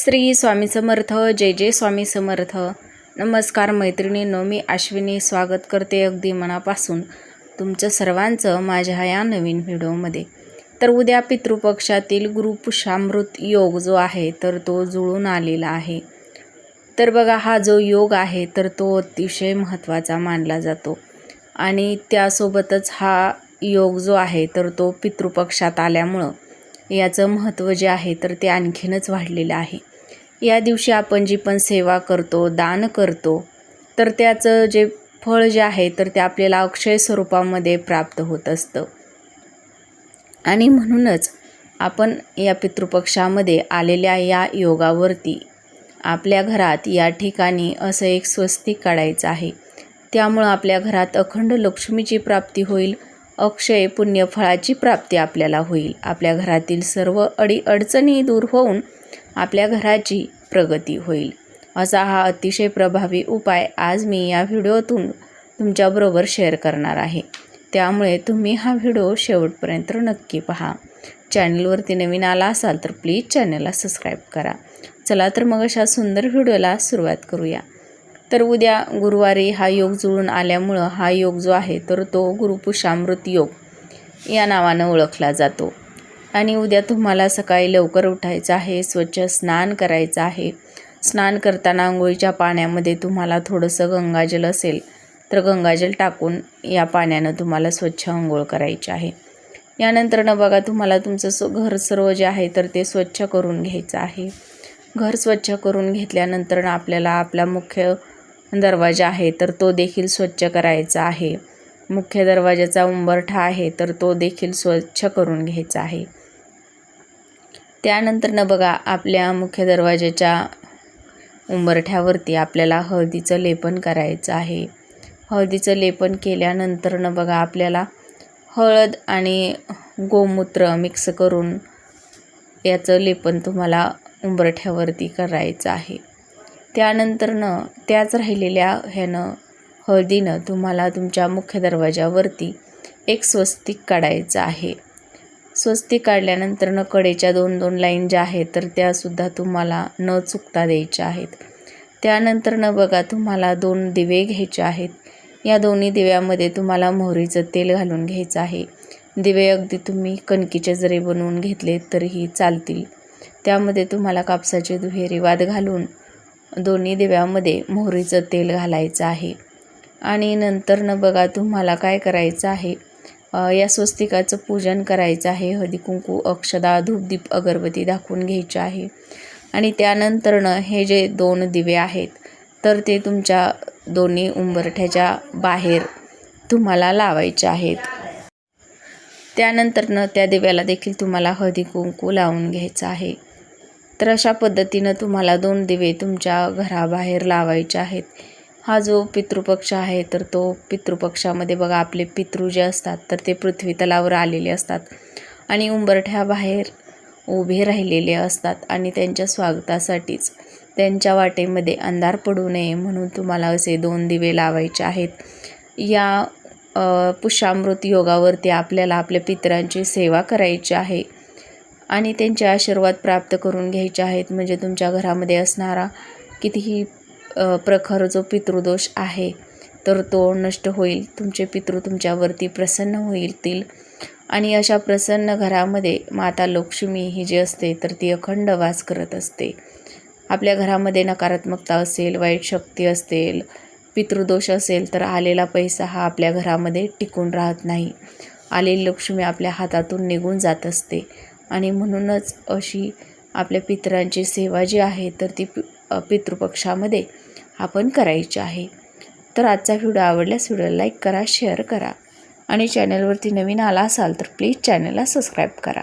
श्री स्वामी समर्थ जय जय स्वामी समर्थ. नमस्कार मैत्रिणींनो मी अश्विनी स्वागत करते अगदी मनापासून तुमचं सर्वांचं माझ्या या नवीन व्हिडिओमध्ये. तर उद्या पितृपक्षातील गुरुपुषामृत योग जो आहे तर तो जुळून आलेला आहे. तर बघा हा जो योग आहे तर तो अतिशय महत्त्वाचा मानला जातो. आणि त्यासोबतच हा योग जो आहे तर तो पितृपक्षात आल्यामुळं याचं महत्त्व जे आहे तर ते आणखीनच वाढलेलं आहे. या दिवशी आपण जी पण सेवा करतो दान करतो तर त्याचं जे फळ जे आहे तर ते आपल्याला अक्षय स्वरूपामध्ये प्राप्त होत असतं. आणि म्हणूनच आपण या पितृपक्षामध्ये आलेल्या या योगावरती आपल्या घरात या ठिकाणी असं एक स्वस्तिक काढायचं आहे. त्यामुळं आपल्या घरात अखंड लक्ष्मीची प्राप्ती होईल अक्षय पुण्यफळाची प्राप्ती आपल्याला होईल. आपल्या घरातील सर्व अडी अडचणी दूर होऊन आपल्या घराची प्रगती होईल. असा हा अतिशय प्रभावी उपाय आज मी या व्हिडिओतून तुमच्याबरोबर शेअर करणार आहे. त्यामुळे तुम्ही हा व्हिडिओ शेवटपर्यंत नक्की पहा. चॅनलवरती नवीन आला असाल तर प्लीज चॅनलला सबस्क्राईब करा. चला तर मग अशा सुंदर व्हिडिओला सुरुवात करूया. तर उद्या गुरुवारी हा योग जुळून आल्यामुळं हा योग जो आहे तर तो गुरुपुषामृत योग या नावानं ओळखला जातो. आणि उद्या तुम्हाला सकाळी लवकर उठायचं आहे स्वच्छ स्नान करायचं आहे. स्नान करताना आंघोळीच्या पाण्यामध्ये तुम्हाला थोडंसं गंगाजल असेल तर गंगाजल टाकून या पाण्यानं तुम्हाला स्वच्छ आंघोळ करायची आहे. यानंतर बघा तुम्हाला तुमचं स घर सर्व जे आहे तर ते स्वच्छ करून घ्यायचं आहे. घर स्वच्छ करून घेतल्यानंतर आपल्याला आपला मुख्य दरवाजा आहे तर तो देखील स्वच्छ करायचा आहे. मुख्य दरवाजाचा उंबरठा आहे तर तो देखील स्वच्छ करून घ्यायचा आहे. त्यानंतर न बघा आपल्या मुख्य दरवाजाच्या उंबरठ्यावरती आपल्याला हळदीचं लेपन करायचं आहे. हळदीचं लेपन केल्यानंतर न बघा आपल्याला हळद आणि गोमूत्र मिक्स करून याचं लेपन तुम्हाला उंबरठ्यावरती करायचं आहे. त्यानंतरनं त्याच राहिलेल्या ह्यानं हळदीनं तुम्हाला तुमच्या मुख्य दरवाजावरती एक स्वस्तिक काढायचं आहे. स्वस्ती काढल्यानंतरनं कडेच्या दोन दोन लाईन ज्या आहेत तर त्यासुद्धा तुम्हाला न चुकता द्यायच्या आहेत. त्यानंतरनं बघा तुम्हाला दोन दिवे घ्यायचे आहेत. या दोन्ही दिव्यामध्ये तुम्हाला मोहरीचं तेल घालून घ्यायचं आहे. दिवे अगदी तुम्ही कणकीचे जरी बनवून घेतले तरीही चालतील. त्यामध्ये तुम्हाला कापसाचे दुहेरी वाद घालून दोन्ही दिव्यामध्ये मोहरीचं तेल घालायचं आहे. आणि नंतरनं बघा तुम्हाला काय करायचं आहे? या स्वस्तिकाचं पूजन करायचं आहे. हळदी कुंकू अक्षदा धूपदीप अगरबत्ती दाखवून घ्यायचे आहे. आणि त्यानंतरनं हे जे दोन दिवे आहेत तर ते तुमच्या दोन्ही उंबरठ्याच्या बाहेर तुम्हाला लावायचे आहेत. त्यानंतरनं त्या दिव्याला देखील तुम्हाला हळदी कुंकू लावून घ्यायचं आहे. तर अशा पद्धतीनं तुम्हाला दोन दिवे तुमच्या घराबाहेर लावायचे आहेत. हा जो पितृपक्ष आहे तर तो पितृपक्षामध्ये बघा आपले पितृ जे असतात तर ते पृथ्वी तलावर आलेले असतात आणि उंबरठ्याबाहेर उभे राहिलेले असतात आणि त्यांच्या स्वागतासाठीच त्यांच्या वाटेमध्ये अंधार पडू नये म्हणून तुम्हाला असे दोन दिवे लावायचे आहेत. या पुष्यामृत योगावरती आपल्याला आपल्या पितरांची सेवा करायची आहे आणि त्यांचे आशीर्वाद प्राप्त करून घ्यायचे आहेत. म्हणजे तुमच्या घरामध्ये असणारा कितीही प्रखर जो पितृदोष आहे तर तो नष्ट होईल. तुमचे पितृ तुमच्यावरती प्रसन्न होईल आणि अशा प्रसन्न घरामध्ये माता लक्ष्मी ही जी असते तर ती अखंड वास करत असते. आपल्या घरामध्ये नकारात्मकता असेल वाईट शक्ती असेल पितृदोष असेल तर आलेला पैसा हा आपल्या घरामध्ये टिकून राहत नाही. आलेली लक्ष्मी आपल्या हातातून निघून जात असते. आणि म्हणूनच अशी आपल्या पितरांची सेवा जी आहे तर ती पितृपक्षामध्ये आपण करायची आहे. तर आजचा व्हिडिओ आवडल्यास व्हिडिओ लाईक करा शेअर करा आणि चॅनलवरती नवीन आला असाल तर प्लीज चॅनलला सबस्क्राईब करा.